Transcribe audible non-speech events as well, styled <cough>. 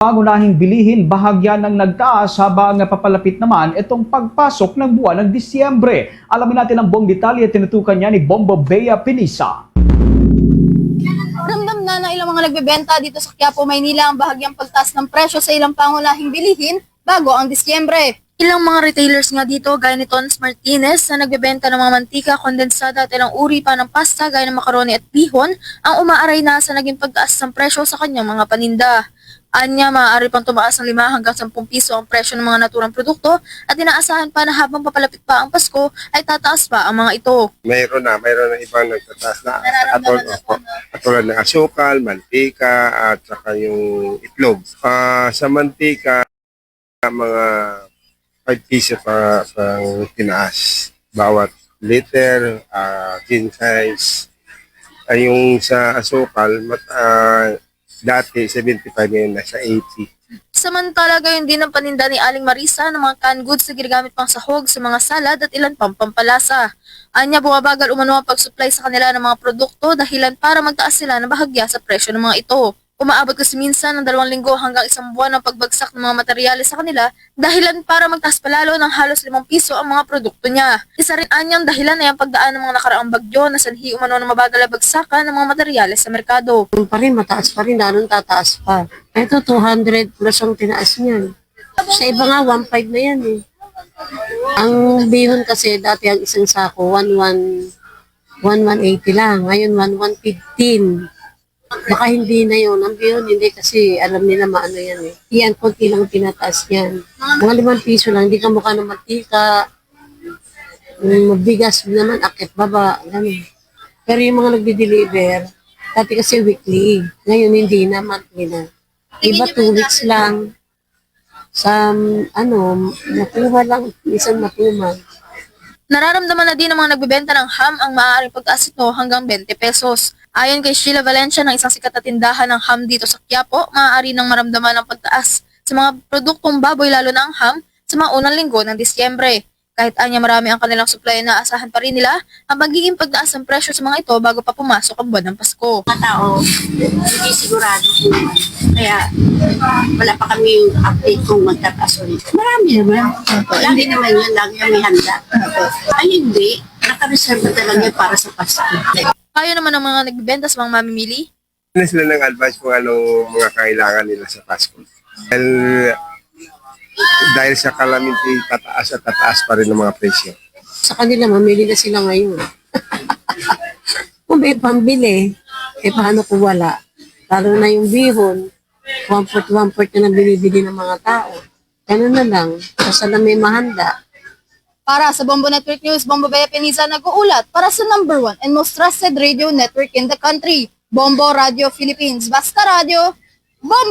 pangunahing bilihin bahagya ng nagtaas habang papalapit naman itong pagpasok ng buwan ng Disyembre. Alamin natin ang buong detalye tinutukan niya ni Bombo Bea Pinisa. Ramdam na ng ilang mga nagbebenta dito sa Quiapo, Maynila ang bahagyang pagtaas ng presyo sa ilang pangunahing bilihin bago ang Disyembre. Ilang mga retailers nga dito, gaya ni Tons Martinez, na nagbebenta ng mga mantika, kondensada at ilang uri pa ng pasta gaya ng macaroni at bihon, ang umaaray na sa naging pagtaas ng presyo sa kanyang mga paninda. Anya, maaari pang tumaas ng 5 hanggang 10 piso ang presyo ng mga naturang produkto at inaasahan pa na habang papalapit pa ang Pasko ay tataas pa ang mga ito. Mayroon na, mayroon na ibang nagtataas na na opo, katulad ng asukal, mantika, at saka yung itlog. Ah, sa mantika, mga 5 piso pa pang tinaas. Bawat liter, ah, king size. Ay yung sa asukal, mat, ah, dati 75 ngayon nasa 80. Samantala, gayon din ang paninda ni Aling Marisa ng mga canned goods na ginagamit pang sahog sa mga salad at ilan pang pampalasa. Anya, bumabagal umano ang pag-supply sa kanila ng mga produkto dahilan para magtaas sila ng bahagya sa presyo ng mga ito. Umaabot kasi minsan ng dalawang linggo hanggang isang buwan ang pagbagsak ng mga materyales sa kanila dahilan para magtaas palalo ng halos limang piso ang mga produkto niya. Isa rin anyang dahilan ay ang pagdaan ng mga nakaraang bagyo na sanhi umano ng mabagal na bagsakan ng mga materyales sa merkado. Pa rin, mataas pa rin, lalong tataas pa. Ito, 200 plus ang tinaas niyan. Sa iba nga, 1.5 na yan eh. Ang bihon kasi, dati ang isang sako, 1.1, 1.180 lang. Ngayon, 1.115. Baka hindi na yun. Ang bihon, hindi kasi alam nila maano yan eh. Yan, konti lang tinataas yan. Mga limang piso lang, hindi ka mukha ng matika. Mm, Mabigas naman, akit baba, ganun. Pero yung mga nagdi-deliver, dati kasi weekly. Ngayon hindi na, monthly na. Iba two weeks lang. Sa, ano, nakuha lang, minsan matuman. Nararamdaman na din ng mga nagbebenta ng ham ang maaaring pagtaas nito hanggang 20 pesos. Ayon kay Sheila Valencia ng isang sikat na tindahan ng ham dito sa Quiapo, maaari nang maramdaman ang pagtaas sa mga produktong baboy lalo na ang ham sa mga unang linggo ng Disyembre. Kahit anya marami ang kanilang supply na asahan pa rin nila ang magiging pagtaas ng presyo sa mga ito bago pa pumasok ang buwan ng Pasko. Mga tao, hindi sigurado kung. Kaya, wala pa kami yung update kung magtataas ulit. Marami naman. Lagi naman yun, lagi yung may handa. Ay, hindi. Nakareserve talaga para sa Pasko. Ayon naman ng mga nagbebenta sa mga mamimili, Ano sila ng advice kung anong mga kailangan nila sa Pasko? Dahil, dahil sa calamity, tataas at tataas pa rin ng mga presyo. Sa kanila, mamili na sila ngayon. <laughs> kung may pambili, eh paano kung wala? Lalo na yung bihon, one-fourth, one-fourth na binibili ng mga tao. Ganun na lang. Basta na may mahanda. Para sa Bombo Network News, Bombo Bea Peniza nag-uulat para sa number one and most trusted radio network in the country, Bombo Radio Philippines. Basta Radio, Bombo!